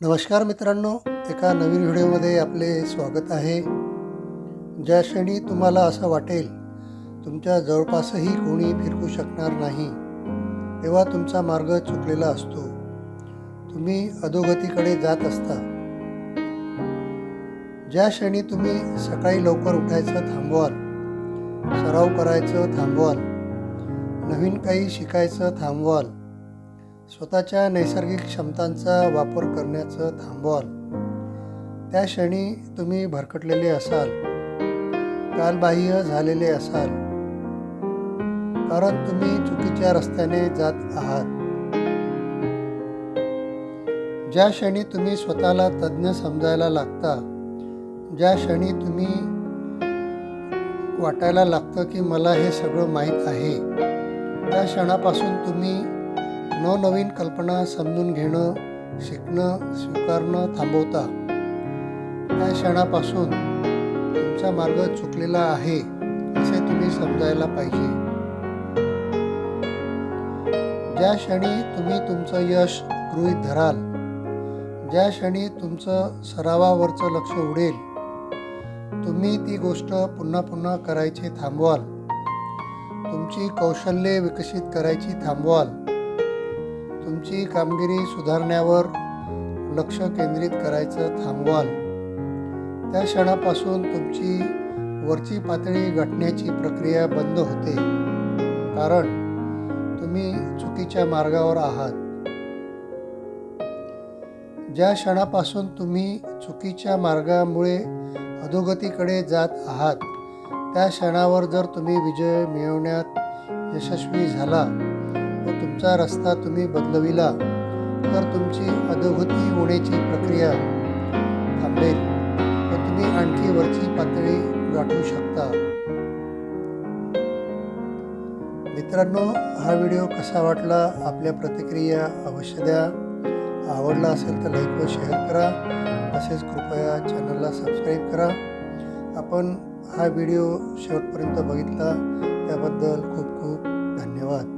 नमस्कार मित्रांनो एका नवीन व्हिडिओमध्ये आपले स्वागत आहे. ज्या क्षणी तुम्हाला असं वाटेल तुमच्या जवळपासही कोणी फिरकू शकणार नाही तेव्हा तुमचा मार्ग चुकलेला असतो. तुम्ही अधोगतीकडे जात असता. ज्या क्षणी तुम्ही सकाळी लवकर उठायचं थांबवाल सराव करायचं थांबवाल नवीन काही शिकायचं थांबवाल स्वतःच्या नैसर्गिक क्षमतांचा वापर करण्याचं थांबवाल. त्या क्षणी तुम्ही भरकटलेले असाल. कालबाह्य झालेले असाल. कारण तुम्ही चुकीच्या रस्त्याने जात आहात. ज्या क्षणी तुम्ही स्वतःला तज्ज्ञ समजायला लागता ज्या क्षणी तुम्ही वाटायला लागतं की मला हे सगळं माहीत आहे त्या क्षणापासून तुम्ही नवनवीन कल्पना समजून घेणं शिकणं स्वीकारणं थांबवता. त्या क्षणापासून तुमचा मार्ग चुकलेला आहे असे तुम्ही समजायला पाहिजे. ज्या क्षणी तुम्ही तुमचं यश गृहीत धराल ज्या क्षणी तुमचं सरावावरचं लक्ष उडेल तुम्ही ती गोष्ट पुन्हा पुन्हा करायची थांबवाल. तुमची कौशल्ये विकसित करायची थांबवाल. तुमची कामगिरी सुधारण्यावर लक्ष केंद्रित करायचं थांबवाल. त्या क्षणापासून तुमची वरची पातळी गाठण्याची प्रक्रिया बंद होते. कारण तुम्ही चुकीच्या मार्गावर आहात. ज्या क्षणापासून तुम्ही चुकीच्या मार्गामुळे अधोगतीकडे जात आहात त्या क्षणावर जर तुम्ही विजय मिळवण्यात यशस्वी झाला तुमचा रस्ता तुम्ही बदलविला तर तुमची अधोगती होण्याची प्रक्रिया थांबेल व तुम्ही आणखी वरची पातळी गाठू शकता. मित्रांनो हा व्हिडिओ कसा वाटला आपल्या प्रतिक्रिया अवश्य द्या. आवडला असेल तर लाईक व शेअर करा. तसेच कृपया चॅनलला सबस्क्राईब करा. आपण हा व्हिडिओ शेवटपर्यंत बघितला त्याबद्दल खूप खूप धन्यवाद.